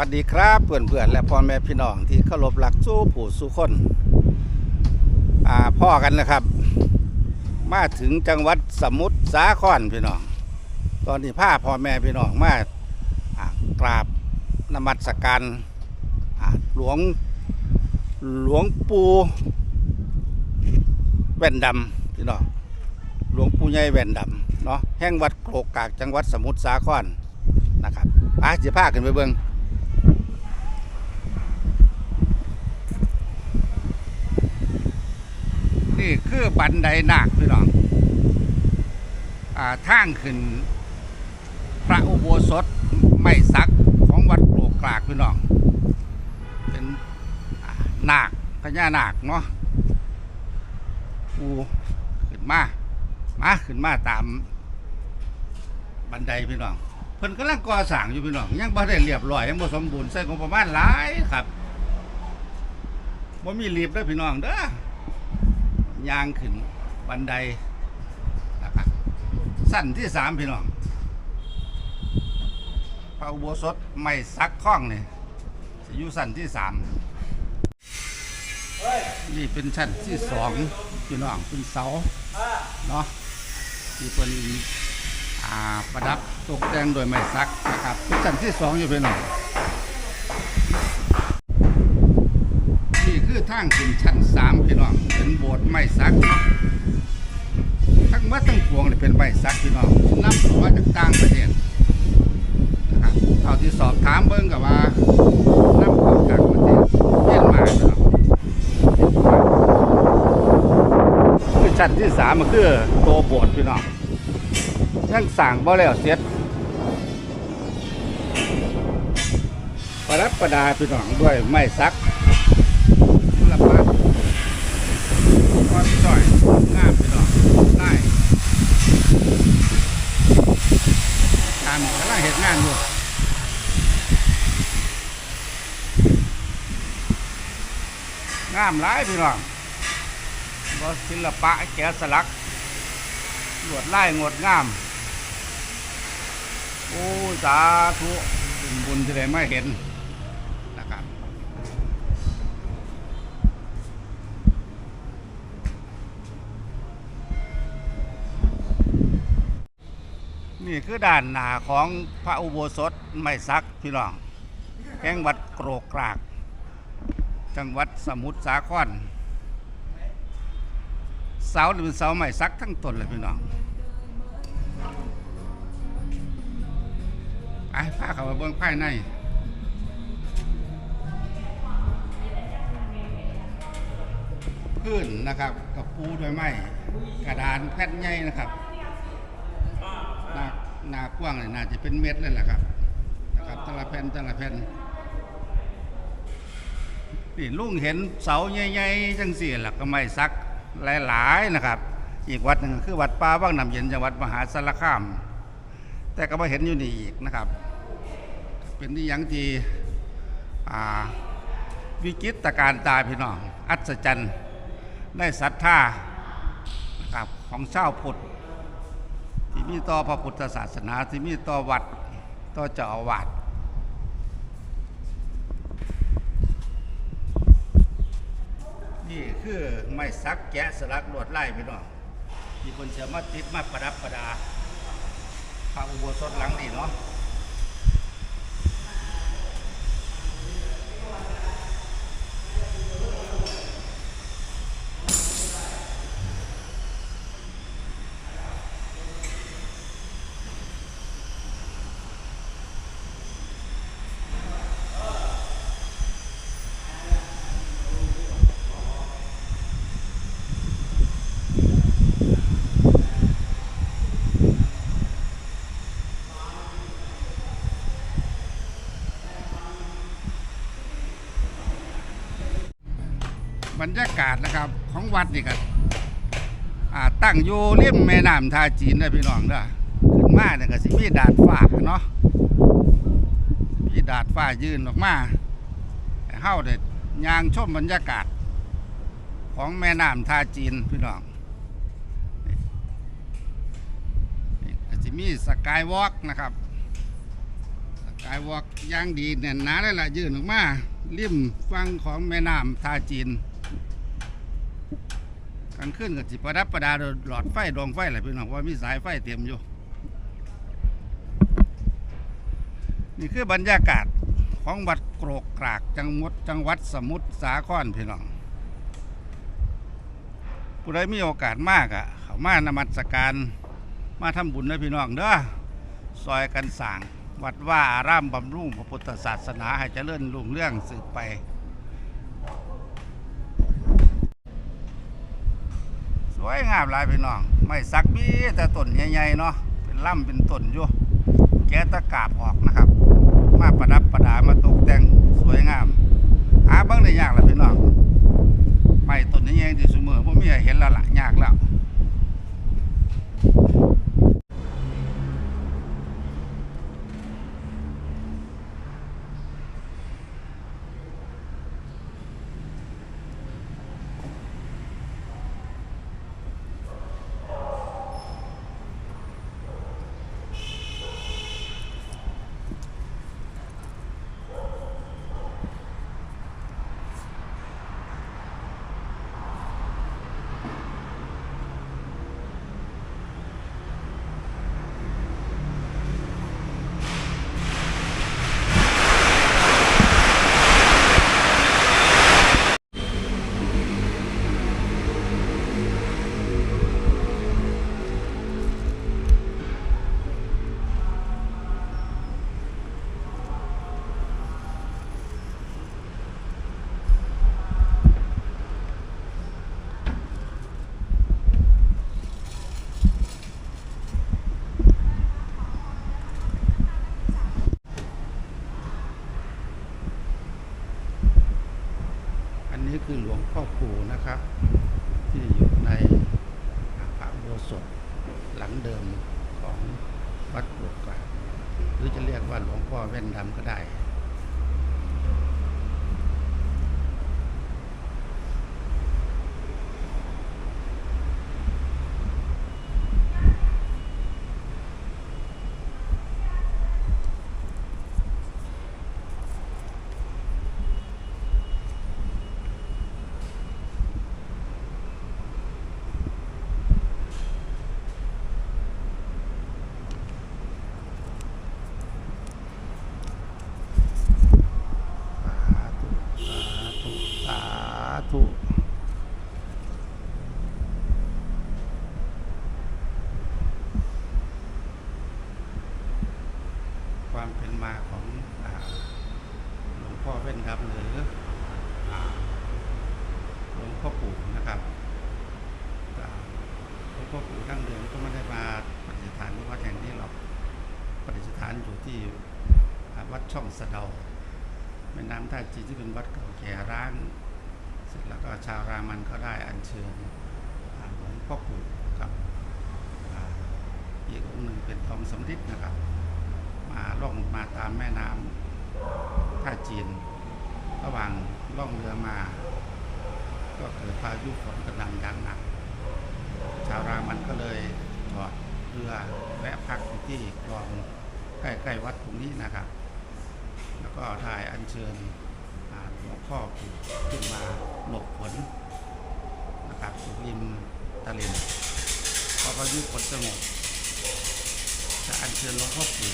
วัสดีครับเพื่อนเพื่อนและพ่อแม่พี่น้องที่เคารพรักสู้ผู้สู้คนพ่อกันนะครับ มาถึงจังหวัดสมุทรสาครพี่น้อง ตอนนี้พาพ่อแม่พี่น้องมากราบนมัสการหลวงหลวงปู่แว่นดำพี่น้องหลวงปู่ใหญ่แว่นดำเนาะแห่งวัดโกกกากจังหวัดสมุทรสาครนะครับไปจะพากันไปเบิ่ง นี่คือบันไดนาคพี่น้องอ่าทางขึ้น พระอุโบสถไม่ซักของวัดโกรกกรากพี่น้อง เป็นนาคพญานาคเนาะปูขึ้นมา มาขึ้นมาตามบันไดพี่น้อง เพิ่นกำลังก่อสร้างอยู่พี่น้อง ยังบ่ได้เรียบร้อยยังบ่สมบูรณ์ใส่งบประมาณหลายครับบ่มีรีบเด้อพี่น้องเด้อ ยางขึ้นบันไดนะครับสั้นที่สามพี่น้องพระอุโบสถไม่ซักข้องนี่จะอยู่สั้นที่สามนี่เป็นชั้นที่สองพี่น้องเป็นเสาเนาะที่เป็นอ่าประดับตกแต่งโดยไม้ซักนะครับเป็นชั้นที่สองอยู่พี่น้อง นี่คือ ทางขึ้นชั้นสามพี่น้องเป็นโบสถ์ไม้สักเนาะทั้งหมัดทั้งพวงนี่เป็นไม้สักพี่น้องนำเข้ามาจากต่างประเทศนะครับเท่าที่สอบถามเบิ่งกับว่านำเข้าจากประเทศเมียนมาพี่น้องคือชั้นที่สามมันคือตัวโบสถ์พี่น้องยังสั่งบ่แล้วเสร็จประดับประดาพี่น้องด้วยไม้สัก ลำบากก้อนจ่อยงามไปหน่อยได้การกำลังเหตุงานอยู่ งามหลายพี่น้องบอศิลปะแกะสลักลวดลายงดงาม โอ้สาธุเป็นบุญที่ได้มาเห็นนะครับนี่คือด้านหนาของพระอุโบสถไม้ซักพี่น้องแห่งวัดโกรกกราก จังหวัดสมุทรสาครเสานี่เป็นเสาไม้ซักทั้งต้นเลยพี่น้องไปพาเขาเบื้องภายในพื้นนะครับกับปูด้วยไม้กระดานแผ่นใหญ่นะครับหนาหน้ากว้างเลยน่าจะเป็นเม็ดเลยแหละครับนะครับแต่ละแผ่นแต่ละแผ่น นี่ลุงเห็นเสาใหญ่ๆจังสี่หลักก็ไม่ซักหลายๆนะครับ อีกวัดหนึ่งคือวัดป่าว่างน้ำเย็นจังหวัดมหาสารคาม แต่ก็มาเห็นอยู่นี่อีกนะครับ เป็นที่ยังที่วิจิตรการตาพี่น้อง อัศจรรย์ได้ศรัทธานะครับของชาวพุทธที่มีต่อพระพุทธศาสนาที่มีต่อวัดต่อเจ้าอาวาส นี่คือไม้สักแกะสลักลวดลายพี่น้องมีคนเสียมาติดมาประดับประดาพระอุโบสถหลังนี่เนาะ บรรยากาศนะครับของวัดนี่ก็อ่าตั้งอยู่ริมแม่น้ำท่าจีนนะพี่น้องเด้อขึ้นมาเนี่ยก็สิมีดาดฟ้าเนาะมีดาดฟ้ายืนออกมาให้เฮาได้ย่างชมบรรยากาศ ของแม่น้ำท่าจีนพี่น้องนี่นี่ก็จะมีสกายวอล์กนะครับสกายวอล์กย่างดีแน่นหนาเลยล่ะยืนออกมาริมฟังของแม่น้ำท่าจีนางคืนก็สิประดับประดาด้วยหลอดไฟดวงไฟอะไรพี่น้องว่ามีสายไฟเต็มอยู่ นี่คือบรรยากาศของวัดโกรกกรากจังหวัดจังหวัดสมุทรสาครพี่น้องผู้ใดมีโอกาสมากอะเขามานมัสการมาทำบุญนะพี่น้องเด้อซอยกันสร้างวัดว่าอารามบำรุงพระพุทธศาสนาให้เจริญรุ่งเรื่องสืบไป วยงามหลายพี่น้อง ไม่สักมีแต่ต้นใหญ่ๆเนาะเป็นล่ำเป็นต้นอยู่แกะตะกาบออกนะครับ มาประดับประดามาตกแต่งสวยงาม หาเบิ่งได้ยากล่ะพี่น้องไม่ต้นนี้ยังที่สมอบ่มีให้เห็นแล้วละยากแล้ว อันนี้คือหลวงพ่อปู่นะครับ ที่อยู่ในพระอุโบสถหลังเดิมของวัดปลวกกลางหรือจะเรียก ว่าหลวงพ่อแว่นดำก็ได้ สาธุ สาธุ สาธุ ความเป็นมาของอาหลวงพ่อเว้นครับหรืออาหลวงพ่อปู่นะครับอ่าหลวงพ่อปู่ดั้งเดิมก็ไม่ได้มาปฏิสถานที่วัดแห่งนี้หรอกปฏิสถานอยู่ที่วัดช่องสะเดาแม่น้ำท่าจีนที่เป็นวัดเก่าแก่ร้าง เสร็จแล้วก็ชาวรามันก็ได้อัญเชิญหลวงพ่อปู่กับอีกองค์หนึ่งเป็นทองสำริดนะครับ มาล่องมาตามแม่น้ำท่าจีน ระหว่างล่องเรือมา ก็เกิดพายุฝนกระหน่ำอย่างหนัก ชาวรามันก็เลยจอดเรือแวะพักที่คลอง ใกล้ๆวัดตรงนี้นะครับ แล้วก็ได้อัญเชิญหลวงพ่อปู่ขึ้นมาหลบฝนนะครับอยู่ริมตลิ่งพอพายุฝนสงบจะอัญเชิญหลวงพ่อปู่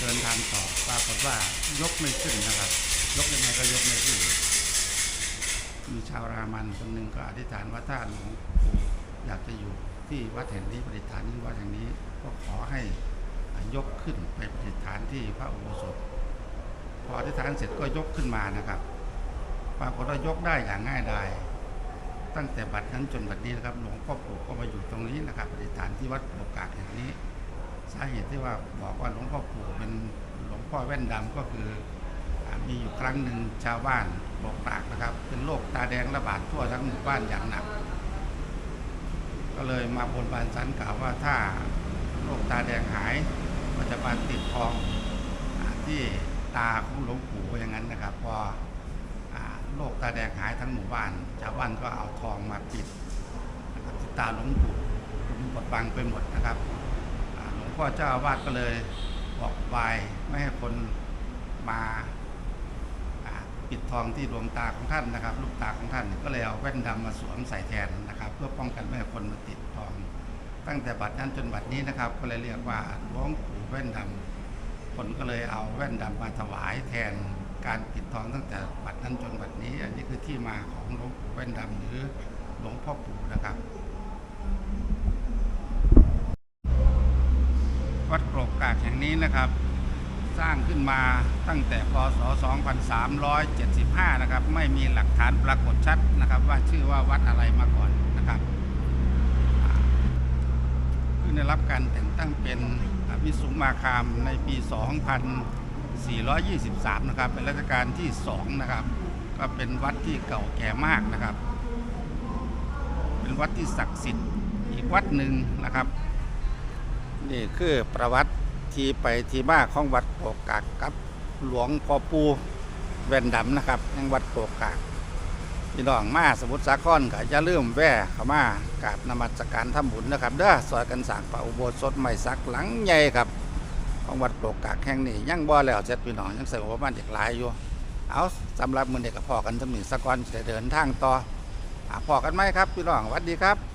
เดินทางต่อปรากฏว่ายกไม่ขึ้นนะครับ ยกยังไงก็ยกไม่ขึ้น มีชาวรามันคนหนึ่งก็อธิษฐานว่าถ้าหลวงปู่อยากจะอยู่ที่วัดแห่งนี้ประดิฐานที่วัดแห่งนี้ก็ขอให้ ยกขึ้นไปประดิฐานที่พระอุโบสถ พออธิษฐานเสร็จก็ยกขึ้นมานะครับปรากฏว่ายกได้อย่างง่ายดายตั้งแต่บัดนั้นจนบัดนี้นะครับหลวงพ่อปู่ก็มาอยู่ตรงนี้นะครับอธิฐานที่วัดโอกาสแห่งนี้ สาเหตุที่ว่าบอกว่าหลวงพ่อปู่เป็นหลวงพ่อแว่นดำก็คืออมีอยู่ครั้งหนึ่งชาวบ้านบอกปากนะครับ เป็นโรคตาแดงระบาดทั่วทั้งหมู่บ้านอย่างหนัก ก็เลยมาบนบานสันกล่าวว่าถ้า โรคตาแดงหายก็จะมาติดทองอที่ตาของหลวงปู่อย่างนั้นนะครับพอโรคตาแดงหายทั้งหมู่บ้านชาวบ้านก็เอาทองมาปิดนะครับตาหลวงปู่มันบดบังไปหมดนะครับหลวงพ่อเจ้าอาวาสก็เลยบอกบายไม่ให้คนมาอ่าปิดทองที่ดวงตาของท่านนะครับ ลูกตาของท่านก็เลยเอาแว่นดำมาสวมใส่แทนนะครับ เพื่อป้องกันไม่ให้คนมาติดทอง ตั้งแต่บัดนั้นจนบัดนี้นะครับ ก็เลยเรียกว่าหลวงปู่แว่นดำคนก็เลยเอาแว่นดำมาถวายแทนการปิดทองตั้งแต่บัดนั้นจนบัดนี้ อันนี้คือที่มาของหลวงปู่แว่นดำหรือหลวงพ่อปู่นะครับวัดโกรกกากแห่งนี้นะครับ สร้างขึ้นมาตั้งแต่พศ 2375 นะครับ ไม่มีหลักฐานปรากฏชัดนะครับ ว่าชื่อว่าวัดอะไรมาก่อนนะครับ ได้รับการแต่งตั้งเป็นวิสุมาคามในปี 2423 นะครับ เป็นรัชกาลที่ 2 นะครับ ก็เป็นวัดที่เก่าแก่มากนะครับ เป็นวัดที่ศักดิ์สิทธิ์อีกวัดหนึ่งนะครับ นี่คือประวัติที่ไปที่มาของวัดโกกากกับหลวงพ่อปูแว่นดำนะครับยังวัดโกกาก พี่น้องมาสมุทรสาครก็จะเริ่มแว่เข้ามากราบนมัสการทำบุญนะครับเด้อซอยกันสร้างพระอุโบสถใหม่สักหลังใหญ่ครับ ของวัดโปรกกากแห่งนี้ยังบ่แล้วเสร็จพี่น้องยังเสริมประมาณอีกหลายอยู่เอาสำหรับมือเด็กกับพอกันสมิสะกอนจะเดินทางต่ออะพอกันไหมครับพี่น้องสวัสดีครับ